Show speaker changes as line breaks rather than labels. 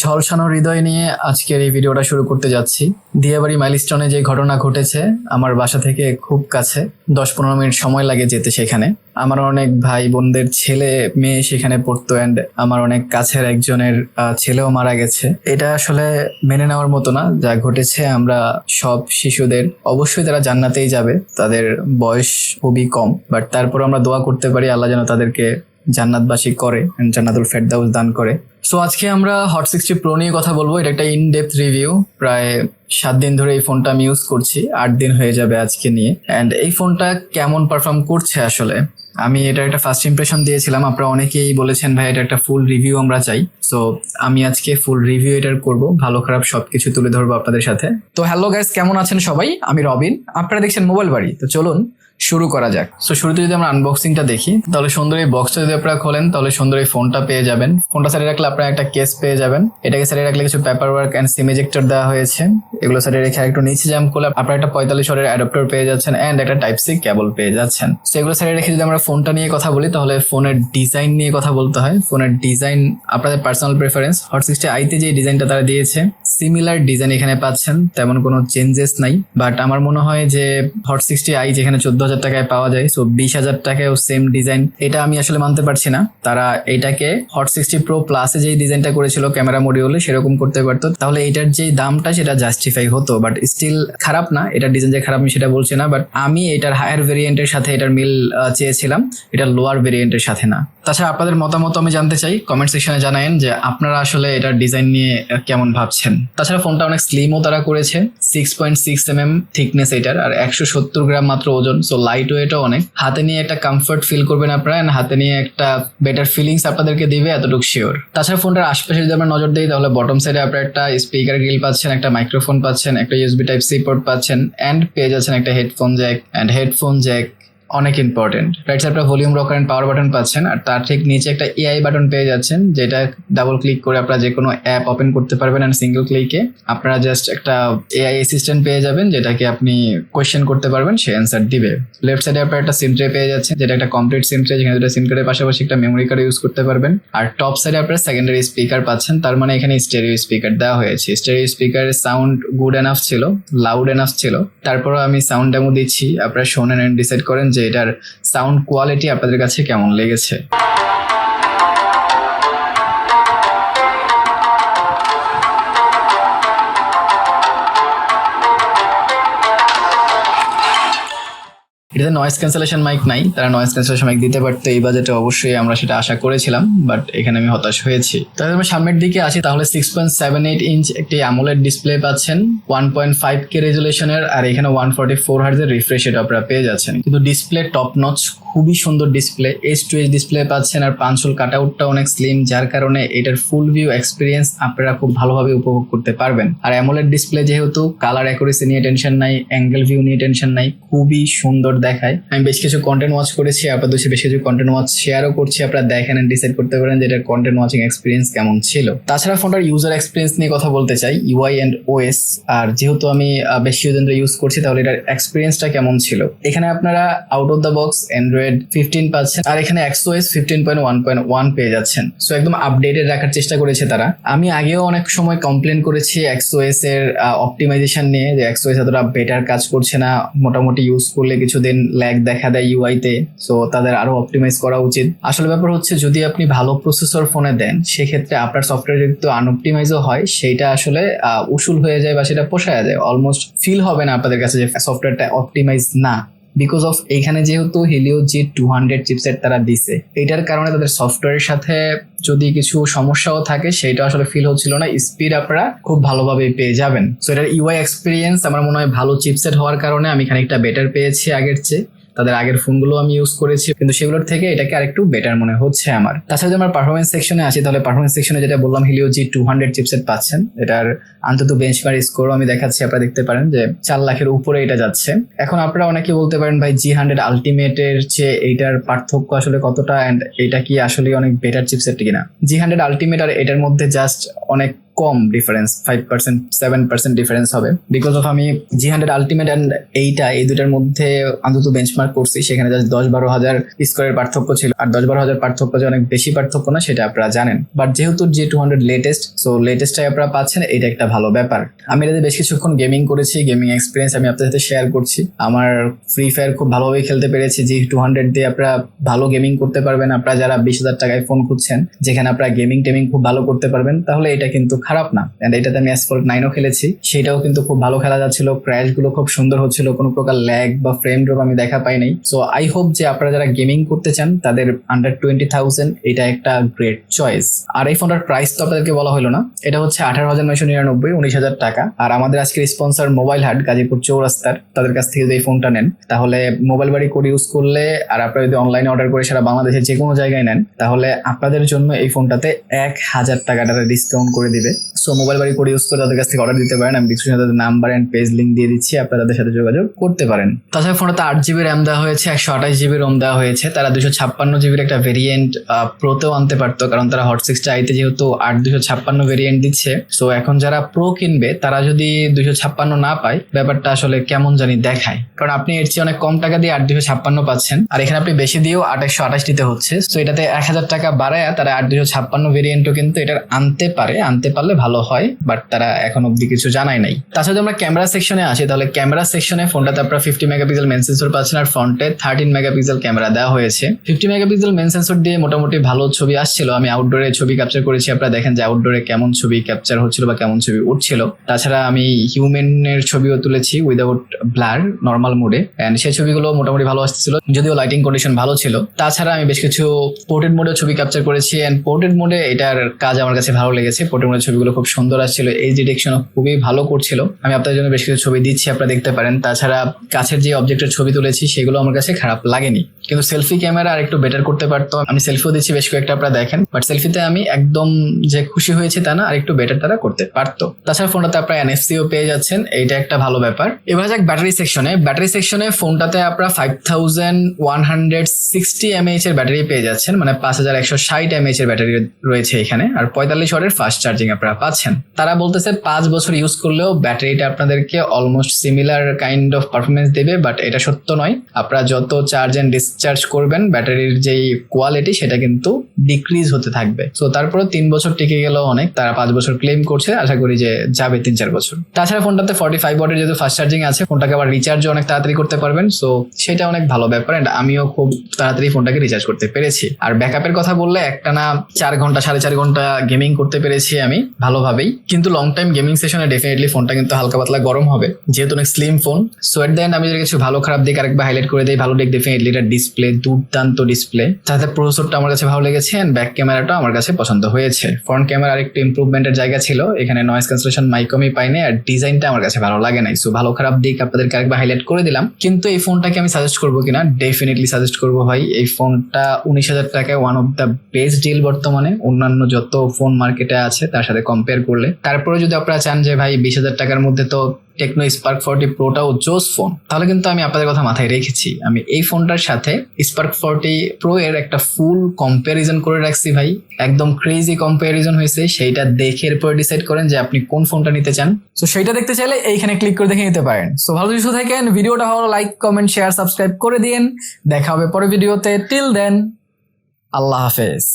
ঝলসানো হৃদয় নিয়ে আজকের এই ভিডিওটা শুরু করতে যাচ্ছি। দিয়াবাড়ি মাইলস্টোনে যে ঘটনা ঘটেছে, আমার বাসা থেকে খুব কাছে, দশ পনেরো মিনিট সময় লাগে যেতে সেখানে। আমার অনেক ভাই বোনদের ছেলে মেয়ে সেখানে পড়তো অ্যান্ড আমার অনেক কাছের একজনের ছেলেও মারা গেছে। এটা আসলে মেনে নেওয়ার মতো না। যা ঘটেছে আমরা সব শিশুদের, অবশ্যই তারা জান্নাতেই যাবে। তাদের বয়স খুবই কম বাট তারপর আমরা দোয়া করতে পারি আল্লাহ যেন তাদেরকে জান্নাতবাসী করে জান্নাতুল ফেরদাউস দান করে। সো আজকে আমরা হট সিক্সটি প্রো নিয়ে কথা বলব। এটা একটা ইন ডেপথ রিভিউ প্রায় সাত দিন ধরে এই ফোনটা আমি ইউজ করছি। আট দিন হয়ে যাবে আজকে নিয়ে। অ্যান্ড এই ফোনটা কেমন পারফর্ম করছে আসলে? আমি এটা একটা ফার্স্ট ইমপ্রেশন দিয়েছিলাম। আপনারা অনেকেই বলেছেন, ভাই, এটা একটা ফুল রিভিউ আমরা চাই। সো আমি আজকে ফুল রিভিউ এটার করব। ভালো, খারাপ সবকিছু তুলে ধরবো আপনাদের সাথে। তো হ্যালো গাইস কেমন আছেন সবাই? আমি রবিন। আপনারা দেখছেন মোবাইল বাড়ি। তো, চলুন শুরু করা যাক। সো শুরুতে যদি আমরা আনবক্সিংটা দেখি, তাহলে সুন্দর এই বক্সটা যদি আপনারা খোলেন, তাহলে সুন্দর এই ফোনটা পেয়ে যাবেন। ফোনটা সাইডে রাখলে আপনারা একটা কেস পেয়ে যাবেন। এটাকে সাইডে রাখলে কিছু paper work and SIM ejector দেওয়া হয়েছে। এগুলো সাইডে রেখে একটু নিচে জাম্প করলে আপনারা একটা পঁয়তাল্লিশ ওয়ারের অ্যাডাপ্টার পেয়ে যাচ্ছেন অ্যান্ড একটা টাইপ সি কেবল পেয়ে যাচ্ছেন। সো এগুলো সাইডে রেখে যদি আমরা ফোনটা নিয়ে কথা বলি, তাহলে ফোনের ডিজাইন নিয়ে কথা বলতে হয়। ফোনের ডিজাইন আপনাদের পার্সোনাল প্রেফারেন্স হট সিক্সটি আইতে যে ডিজাইনটা তারা দিয়েছে সিমিলার ডিজাইন এখানে পাচ্ছেন, তেমন কোনো চেঞ্জেস নাই। বাট আমার মনে হয় যে হট সিক্সটি আই যেখানে চোদ্দ হাজার টাকায় পাওয়া যায় সো বিশ হাজার টাকায়ও সেম ডিজাইন এটা আমি আসলে মানতে পারছি না। তারা এটাকে হট সিক্সটি প্রো প্লাসে যেই ডিজাইনটা করেছিল ক্যামেরা মডিউলে সেরকম করতে পারতো। তাহলে এটার যে দামটা সেটা জাস্টিফাই হতো বাট স্টিল খারাপ না। এটার ডিজাইন যে খারাপ আমি সেটা বলছি না বাট আমি এটার হায়ার ভেরিয়েন্টের সাথে এটার মিল চেয়েছিলাম। এটা লোয়ার ভেরিয়েন্টের সাথে না। তাছাড়া আপনাদের মতামত আমি জানতে চাই কমেন্ট সেকশনে জানায়েন যে আপনারা আসলে এটার ডিজাইন নিয়ে কেমন ভাবছেন। তাছাড়া ফোনটা অনেক স্লিমও তারা করেছে six point six M M thickness এটার, আর একশো সত্তর গ্রাম মাত্র ওজন। সো লাইট ওয়েটও অনেক। হাতে নিয়ে একটা কমফর্ট ফিল করবেন আপনারা অ্যান্ড হাতে নিয়ে একটা বেটার ফিলিংস আপনাদেরকে দিবে এতটুকু শিওর তাছাড়া ফোনটার আশপাশে যদি আমরা নজর দিই, তাহলে বটম সাইডে আপনারা একটা স্পিকার গ্রিল পাচ্ছেন, একটা মাইক্রোফোন পাচ্ছেন, একটা ইউএসবি টাইপ সি পোর্ট পাচ্ছেন অ্যান্ড পেয়ে যাচ্ছেন একটা headphone jack and headphone jack অনেক ইম্পর্টেন্ট রাইট সাইড আপনারা volume rocker and power button পাচ্ছেন, আর তার ঠিক নিচে একটা এআই বাটন পেয়ে যাচ্ছেন, যেটা ডাবল ক্লিক করে আপনারা যে কোনো অ্যাপ ওপেন করতে পারবেন অ্যান্ড সিঙ্গেল ক্লিকে আপনারা জাস্ট একটা এআই অ্যাসিস্ট্যান্ট পেয়ে যাবেন, যেটাকে আপনি কোয়েশ্চেন করতে পারবেন, সে অ্যান্সার দিবে। লেফট সাইডে আপনারা একটা সিম ট্রে পেয়ে যাচ্ছেন, যেটা একটা কমপ্লিট সিম ট্রে যেখানে দুটো সিম কার্ডের পাশাপাশি একটা মেমোরি কার্ড ইউজ করতে পারবেন। আর টপ সাইডে আপনারা সেকেন্ডারি স্পিকার পাচ্ছেন, তার মানে এখানে স্টেরিও স্পিকার দেওয়া হয়েছে। স্টেরিও স্পিকারের সাউন্ড গুড এনাফ ছিল লাউড এনাফ ছিল। তারপরও আমি সাউন্ড ডেমো দিচ্ছি, আপনারা শোনেন ডিসাইড করেন যে এটার সাউন্ড কোয়ালিটি আপনাদের কাছে কেমন লেগেছে? এটাতে নয়েস ক্যান্সেলেশন মাইক নাই। তারা নয়েস ক্যান্সেলেশন মাইক দিতে পারতো, এই বাজেটে অবশ্যই আমরা সেটা আশা করেছিলাম বাট এখানে আমি হতাশ হয়েছি। তাহলে আমরা সামনের দিকে আসি, তাহলে six point seven eight inch একটি আমলের ডিসপ্লে পাচ্ছেন ওয়ান পয়েন্ট ফাইভ কে রেজুলেশনের আর এখানে ওয়ান ফর্টি ফোর হার্জের রিফ্রেশ এটা আপনারা পেয়ে যাচ্ছেন। কিন্তু ডিসপ্লে টপ নচ খুবই সুন্দর display H two H display পাচ্ছেন, আর পাঞ্চল কাট আউটটা অনেক স্লিম যার কারণে এটার ফুল ভিউ এক্সপিরিয়েন্স আপনারা খুব ভালোভাবে উপভোগ করতে পারবেন। আর অ্যামোলেড ডিসপ্লে যেহেতু কালার অ্যাকুরেসি নিয়ে টেনশন নাই অ্যাঙ্গেল ভিউ নিয়ে টেনশন নাই, খুবই সুন্দর দেখায়। আমি বেশ কিছু কন্টেন্ট ওয়াচ করেছি সাথে বেশ কিছু কন্টেন্ট ওয়াচ শেয়ারও করছি। আপনারা দেখেন ডিসাইড করতে পারেন যে এটার কন্টেন্ট ওয়াচিং এক্সপিরিয়েন্স কেমন ছিল। তাছাড়া ফোনটার ইউজার এক্সপিরিয়েন্স নিয়ে কথা বলতে চাই ইউআই অ্যান্ড ওএস আর যেহেতু আমি বেশ কিছুদিন ধরে ইউজ করছি, তাহলে এটার এক্সপিরিয়েন্সটা কেমন ছিল? এখানে আপনারা out of the box Android fifteen পাচ্ছেন, আর এখানে XOS fifteen point one point one পেয়ে যাচ্ছেন। সো একদম আপডেটেড রাখার চেষ্টা করেছে তারা। আমি আগেও অনেক সময় কমপ্লেন করেছি এক্সওএস এর অপটিমাইজেশন নিয়ে, যে এক্সওএস এতটা বেটার কাজ করছে না, মোটামুটি ইউজ করলে কিছুদিন ল্যাগ দেখা দেয় ইউআই তে সো তাদের আরও অপটিমাইজ করা উচিত। আসলে ব্যাপার হচ্ছে, যদি আপনি ভালো প্রসেসর ফোনে দেন, সেক্ষেত্রে আপনার সফটওয়্যার যদি আনঅপটিমাইজও হয় সেটা আসলে উসুল হয়ে যায় বা সেটা পোষায় যায়। অলমোস্ট ফিল হবে না আপনাদের কাছে যে সফটওয়্যারটা অপটিমাইজ না। বিকজ অফ এখানে যেহেতু Helio G two hundred chipset তারা দিছে, এটার কারণে তাদের সফটওয়্যারের সাথে যদি কিছু সমস্যাও থাকে সেটা আসলে ফিল হচ্ছিল না স্পিড আপনারা খুব ভালোভাবে পেয়ে যাবেন। সো এটার ইউআই এক্সপিরিয়েন্স আমার মনে হয় ভালো চিপসেট হওয়ার কারণে আমি খানিকটা বেটার পেয়েছি আগের চেয়ে। তাদের আগের ফোনগুলো আমি ইউজ করেছি। কিন্তু সেগুলোর থেকে এটাকে আরেকটু বেটার মনে হচ্ছে আমার। তাছাড়া যদি আমরা পারফরমেন্স সেকশনে আসি, তাহলে পারফরমেন্স সেকশনে যেটা বললাম Helio G two hundred chipset পাচ্ছেন। এটার অন্তত বেঞ্চমার্ক স্কোরও আমি দেখাচ্ছি, আপনারা দেখতে পারেন যে চার লাখের উপরে এটা যাচ্ছে। এখন আপনারা অনেকে বলতে পারেন, ভাই জি হান্ড্রেড আলটিমেটের চেয়ে এইটার পার্থক্য আসলে কতটা? অ্যান্ড এটা কি আসলে অনেক বেটার চিপসেট কিনা? জি হান্ড্রেড আলটিমেট আর এটার মধ্যে জাস্ট অনেক কম difference five percent seven percent difference হবে। বিকজ অফ আমি জি হান্ড্রেড আলটিমেট অ্যান্ড এইটা, এই দুটার মধ্যে অন্তত বেঞ্চমার্ক করছি, সেখানে জাস্ট দশ বারো হাজার স্কোয়ারের পার্থক্য ছিল। আর দশ বারো হাজার পার্থক্য যে অনেক বেশি পার্থক্য না, সেটা আপনারা জানেন। বাট যেহেতু G two hundred latest so লেটেস্টটাই আপনারা পাচ্ছেন এটা একটা ভালো ব্যাপার। আমি এটাতে বেশ কিছুক্ষণ গেমিং করেছি গেমিং এক্সপিরিয়েন্স আমি আপনাদের সাথে শেয়ার করছি। আমার ফ্রি ফায়ার খুব ভালোভাবে খেলতে পেরেছি জি টু হান্ড্রেড দিয়ে আপনারা ভালো গেমিং করতে পারবেন। আপনারা যারা বিশ হাজার টাকায় ফোন খুঁজছেন, যেখানে আপনারা গেমিং টেমিং খুব ভালো করতে পারবেন, তাহলে এটা কিন্তু খারাপ না। অ্যান্ড এটাতে আমি অ্যাসফল্ট নাইনও খেলেছি। সেটাও কিন্তু খুব ভালো খেলা যাচ্ছিল। ক্র্যাশগুলো খুব সুন্দর হচ্ছিল। কোনো প্রকার ল্যাগ বা ফ্রেম ড্রপ আমি দেখা পাই নাই সো আই হোপ যে আপনারা যারা গেমিং করতে চান, তাদের আন্ডার টোয়েন্টি থাউজেন্ড এটা একটা গ্রেট চয়েস আর এই ফোনটার প্রাইস তো আপনাদেরকে বলা হলো না। এটা হচ্ছে আঠারো হাজার নয়শো নিরানব্বই, উনিশ হাজার টাকা। আর আমাদের আজকের স্পন্সর মোবাইল হাট গাজীপুর চৌরাস্তার। তাদের কাছ থেকে যদি এই ফোনটা নেন, তাহলে মোবাইল বাড়ি কোড ইউজ করলে আর আপনারা যদি অনলাইনে অর্ডার করে সারা বাংলাদেশের যে কোনো জায়গায় নেন, তাহলে আপনাদের জন্য এই ফোনটাতে এক হাজার টাকা তারা ডিসকাউন্ট করে দিবে। So mobile Bari code use করে তাদের কাছ থেকে অর্ডার দিতে পারেন। আমি ডিসক্রিপশনে তাদের নাম্বার অ্যান্ড পেজ লিঙ্ক দিয়ে দিচ্ছি, আপনারা তাদের সাথে যোগাযোগ করতে পারেন। তাছাড়া ফোনটাতে আট জিবি র্যাম দেওয়া হয়েছে, একশো আঠাশ জিবি রোম দেওয়া হয়েছে। তারা দুশো ছাপ্পান্ন জিবির একটা ভেরিয়েন্ট প্রোতেও আনতে পারতো, কারণ তারা হট সিক্সটা আইতে যেহেতু আট দুশো ছাপ্পান্ন ভেরিয়েন্ট দিচ্ছে। সো এখন যারা প্রো কিনবে, তারা যদি দুশো ছাপ্পান্ন না পায়, ব্যাপারটা আসলে কেমন জানি দেখায়। কারণ আপনি এর চেয়ে অনেক কম টাকা দিয়ে আট দুশো ছাপ্পান্ন পাচ্ছেন, আর এখানে আপনি বেশি দিয়েও আঠাশশো আঠাশ দিতে হচ্ছে। তো এটাতে এক হাজার টাকা বাড়ায় তারা আট দুশো ছাপ্পান্ন ভেরিয়েন্টও কিন্তু এটার আনতে পারে, আনতে পারলে ভালো হয় বাট তারা এখন অব্দি কিছু জানায় নাই। তাছাড়া আমরা ক্যামেরা সেকশনে আসি, তাহলে ক্যামেরা সেকশনে ফোনটাতে আপনারা ফিফটি মেগাপিক্সেল মেন সেন্সর পাচ্ছেন, আর ফ্রন্টে থার্টিন মেগাপিক্সেল ক্যামেরা দেওয়া হয়েছে। ফিফটি মেগাপিক্সেল মেন সেন্সর দিয়ে মোটামুটি ভালো ছবি আসছিল। আমি আউটডোরে ছবি ক্যাপচার করেছি, আপনারা দেখেন যে আউটডোরে কেমন ছবি ক্যাপচার হচ্ছিল বা কেমন ছবি উঠছিল। তাছাড়া আমি হিউম্যানের ছবিও তুলেছি উইদাউট ব্লার নর্মাল মোডে অ্যান্ড সেই ছবিগুলো মোটামুটি ভালো আসছিল যদিও লাইটিং কন্ডিশন ভালো ছিল। তাছাড়া আমি বেশ কিছু পোর্টেড মোডে ছবি ক্যাপচার করেছি অ্যান্ড পোর্টেড মোডে এটার কাজ আমার কাছে ভালো লেগেছে। পোর্টেড মোডের ছবিগুলো খুব সুন্দর আসছিল। এই ডিটেকশনও খুবই ভালো করছিল। আমি আপনাদের জন্য বেশ কিছু ছবি দিচ্ছি, আপনারা দেখতে পারেন। তাছাড়া কাছের যে অবজেক্টের ছবি তুলেছি, সেগুলো আমার কাছে খারাপ লাগেনি। কিন্তু সেলফি ক্যামেরা আর একটু বেটার করতে পারতো আমি সেলফিও দিচ্ছি, বেশ কয়েকটা আপনারা দেখেন। বাট সেলফিতে আমি একদম যে খুশি হয়েছে তা না আর একটু বেটার তারা করতে পারতো। তাছাড়া ফোনটাতে আপনারা এনএফসিও পেয়ে যাচ্ছেন, এইটা একটা ভালো ব্যাপার। এবার যাক ব্যাটারি সেকশনে ব্যাটারি সেকশনে ফোনটাতে আপনারা five thousand one hundred sixty mAh এর ব্যাটারি পেয়ে যাচ্ছেন। মানে পাঁচ হাজার একশো ষাট এমএইচ এর ব্যাটারি রয়েছে এখানে। আর পঁয়তাল্লিশ ওয়াটের ফাস্ট চার্জিং আপনারা পাচ্ছেন। তারা বলতেছে পাঁচ বছর ইউজ করলেও ব্যাটারিটা আপনাদেরকে almost similar kind of performance দেবে বাট এটা সত্য নয়। আপনারা যত চার্জ এন্ড ডিসচার্জ করবেন, ব্যাটারির যেই কোয়ালিটি সেটা কিন্তু ডিক্রিজ হতে থাকবে। সো তারপরে তিন বছর টিকে গেলেও অনেক, তারা পাঁচ বছর ক্লেম করছে, আশা করি যে যাবে তিন চার বছর। তাছাড়া ফোনটাতে ফর্টি ফাইভ ওয়াটের যেহেতু ফাস্ট চার্জিং আছে, ফোনটাকে আবার রিচার্জও অনেক তাড়াতাড়ি করতে পারবেন। সো সেটা অনেক ভালো ব্যাপার এন্ড আমিও খুব তাড়াতাড়ি ফোনটাকে রিচার্জ করতে পেরেছি। আর ব্যাকআপের কথা বললে একটানা চার ঘণ্টা, সাড়ে চার ঘণ্টা গেমিং করতে পেরেছি আমি। ভালোভাবেই। কিন্তু লং টাইম গেমিং সেশনে ডেফিনেটলি ফোনটা কিন্তু হালকা পাতলা গরম হবে। যেহেতু অনেক slim phone so at the আমি যদি কিছু ভালো খারাপ দিক আরেকবার হাইলাইট করে দিই, ভালো দিক ডেফিনেটলি এটা ডিসপ্লে দুর্দান্ত ডিসপ্লে তাতে প্রসেসরটা আমার কাছে ভালো লেগেছে এন্ড ব্যাক ক্যামেরাটা আমার কাছে পছন্দ হয়েছে। ফ্রন্ট ক্যামেরা আরেকটু ইমপ্রুভমেন্টের জায়গা ছিল, এখানে নয়েজ ক্যান্সেলেশন মাইকমি পাইনি আর ডিজাইনটা আমার কাছে ভালো লাগে নাই। সো ভালো খারাপ দিক আপনাদেরকে আরেকবার হাইলাইট করে দিলাম। কিন্তু এই ফোনটাকে আমি সাজেস্ট করব কিনা? ডেফিনেটলি সাজেস্ট করব ভাই, এই ফোনটা উনিশ হাজার টাকায় one of the best deal বর্তমানে। অন্যান্য যত ফোন মার্কেটে আছে, তার সাথে কম্পেয়ার করলে। তারপরে যদি আপনারা চান যে, ভাই, বিশ হাজার টাকার মধ্যে তো টেকনো স্পার্ক ফোরটি প্রোটাও জোস ফোন তাহলে কিন্তু আমি আপনাদের কথা মাথায় রেখেছি। আমি এই ফোনটার সাথে স্পার্ক ফোরটি প্রো এর একটা ফুল কম্প্যারিজন করে রাখছি, ভাই। একদম ক্রেজি কম্প্যারিজন হয়েছে। সেইটা দেখে এরপর ডিসাইড করেন যে, আপনি কোন ফোনটা নিতে চান। তো সেইটা দেখতে চাইলে এইখানে ক্লিক করে দেখে নিতে পারেন। সো ভালো কিছু থাকেন, ভিডিওটা ভালো লাইক কমেন্ট শেয়ার সাবস্ক্রাইব করে দিন দেখা হবে পরে ভিডিওতে টিল দেন আল্লাহ হাফেজ।